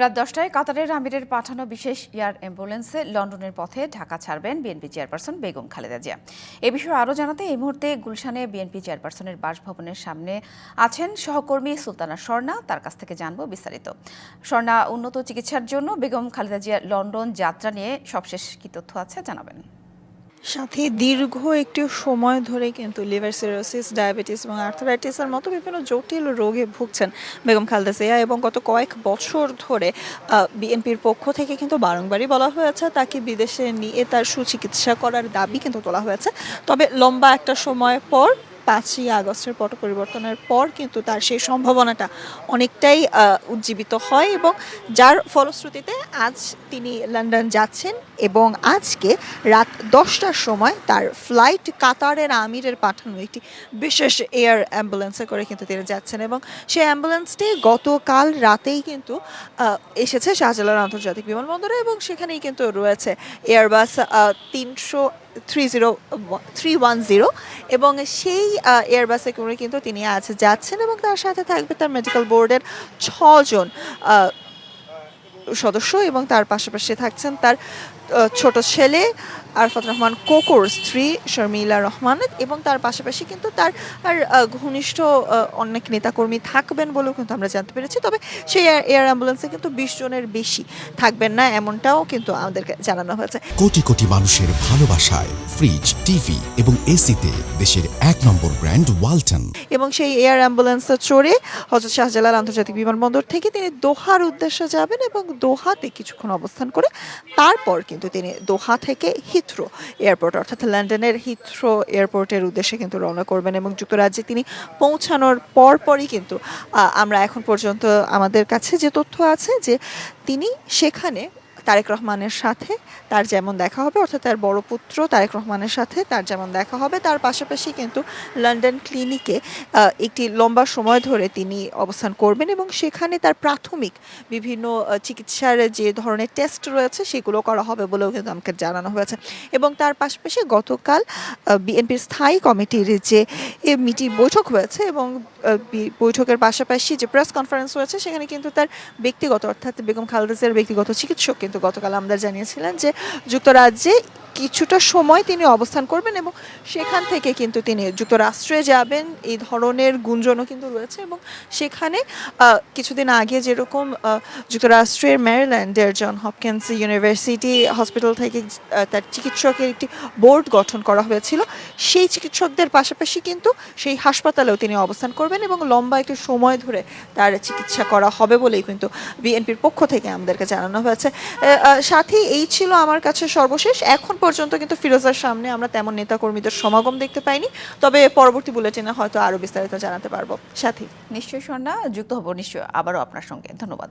রাত দশটায় কাতারের আমিরের পাঠানো বিশেষ এয়ার অ্যাম্বুলেন্সে লন্ডনের পথে ঢাকা ছাড়বেন বিএনপি চেয়ারপারসন বেগম খালেদা জিয়া। এ বিষয়ে আরও জানাতে এই মুহূর্তে গুলশানে বিএনপি চেয়ারপারসনের বাসভবনের সামনে আছেন সহকর্মী সুলতানা স্বর্ণা, তার কাছ থেকে জানব বিস্তারিত। স্বর্ণা, উন্নত চিকিৎসার জন্য বেগম খালেদা জিয়া লন্ডন যাত্রা নিয়ে সবশেষ কি তথ্য আছে জানাবেন। সাথে দীর্ঘ একটি সময় ধরে কিন্তু লিভার সিরোসিস, ডায়াবেটিস এবং আর্থারাইটিসের মতো বিভিন্ন জটিল রোগে ভুগছেন বেগম খালদা জিয়া এবং গত কয়েক বছর ধরে বিএনপির পক্ষ থেকে কিন্তু বারংবারই বলা হয়েছে তাকে বিদেশে নিয়ে তার সুচিকিৎসা করার দাবি কিন্তু তোলা হয়েছে। তবে লম্বা একটা সময় পর পাঁচই আগস্টের পট পরিবর্তনের পর কিন্তু তার সেই সম্ভাবনাটা অনেকটাই উজ্জীবিত হয় এবং যার ফলশ্রুতিতে আজ তিনি লন্ডন যাচ্ছেন এবং আজকে রাত দশটার সময় তার ফ্লাইট কাতারের আমিরের পাঠানো একটি বিশেষ এয়ার অ্যাম্বুলেন্সে করে কিন্তু তিনি যাচ্ছেন এবং সেই অ্যাম্বুলেন্সটি গতকাল রাতেই কিন্তু এসেছে শাহজালাল আন্তর্জাতিক বিমানবন্দরে এবং সেখানেই কিন্তু রয়েছে এয়ারবাস তিনশো three zero three one zero এবং সেই এয়ারবাসে করে কিন্তু তিনি আজ যাচ্ছেন এবং তার সাথে থাকবে তার মেডিকেল বোর্ডের ছজন সদস্য এবং তার পাশাপাশি থাকছেন তার ছোট ছেলে আরফাত রহমান কোকোর স্ত্রী শর্মিলা রহমান এবং তার পাশাপাশি কিন্তু তার আর ঘনিষ্ঠ অনেক নেতাকর্মী থাকবেন বলেও কিন্তু আমরা জানতে পেরেছি। তবে সেই এয়ার- অ্যাম্বুলেন্সে কিন্তু বিশ জনের বেশি থাকবেন না এমনটাও কিন্তু আমাদেরকে জানানো হয়েছে। কোটি কোটি মানুষের ভালোবাসায় ফ্রিজ টিভি এবং এসিতে দেশের এক নম্বর ব্র্যান্ড ওয়ালটন। এবং সেই এয়ার অ্যাম্বুলেন্সে চড়ে হজরত শাহজালাল আন্তর্জাতিক বিমানবন্দর থেকে তিনি দোহার উদ্দেশ্যে যাবেন এবং দোহাতে কিছুক্ষণ অবস্থান করে তারপর কিন্তু তিনি দোহা থেকে হিথ্রো এয়ারপোর্ট, অর্থাৎ লন্ডনের হিথ্রো এয়ারপোর্টের উদ্দেশ্যে কিন্তু রওনা করবেন এবং যুক্তরাজ্যে তিনি পৌঁছানোর পরপরই কিন্তু আমরা এখন পর্যন্ত আমাদের কাছে যে তথ্য আছে যে তিনি সেখানে তারেক রহমানের সাথে তার যেমন দেখা হবে, অর্থাৎ তার বড় পুত্র তারেক রহমানের সাথে তার যেমন দেখা হবে। তার পাশাপাশি কিন্তু লন্ডন ক্লিনিকে একটি লম্বা সময় ধরে তিনি অবস্থান করবেন এবং সেখানে তার প্রাথমিক বিভিন্ন চিকিৎসার যে ধরনের টেস্ট রয়েছে সেগুলো করা হবে বলেও কিন্তু আমাকে জানানো হয়েছে। এবং তার পাশাপাশি গতকাল বিএনপির স্থায়ী কমিটির যে মিটি বৈঠক হয়েছে এবং বৈঠকের পাশাপাশি যে প্রেস কনফারেন্স হয়েছে সেখানে কিন্তু তার ব্যক্তিগত, অর্থাৎ বেগম খালেদা জিয়ার ব্যক্তিগত চিকিৎসক কিন্তু গতকাল আমরা জানিয়েছিলেন যে যুক্তরাজ্যে কিছুটা সময় তিনি অবস্থান করবেন এবং সেখান থেকে কিন্তু তিনি যুক্তরাষ্ট্রে যাবেন। এই ধরনের গুঞ্জনও কিন্তু রয়েছে এবং সেখানে কিছুদিন আগে যেরকম যুক্তরাষ্ট্রের ম্যারিল্যান্ডের জন হপকিন্স ইউনিভার্সিটি হসপিটাল থেকে তার চিকিৎসকের একটি বোর্ড গঠন করা হয়েছিল। সেই চিকিৎসকদের পাশাপাশি কিন্তু সেই হাসপাতালেও তিনি অবস্থান করবেন এবং লম্বা একটি সময় ধরে তার চিকিৎসা করা হবে বলেই কিন্তু বিএনপির পক্ষ থেকে আমাদেরকে জানানো হয়েছে। সাথে, এই ছিল আমার কাছে সর্বশেষ। এখন পর্যন্ত কিন্তু ফিরোজার সামনে আমরা তেমন নেতাকর্মীদের সমাগম দেখতে পাইনি। তবে পরবর্তী বুলেটিনে হয়তো আরও বিস্তারিত জানাতে পারব। সাথী। নিশ্চয়ই স্বর্ণা যুক্ত হব নিশ্চয় আবারও আপনার সঙ্গে। ধন্যবাদ।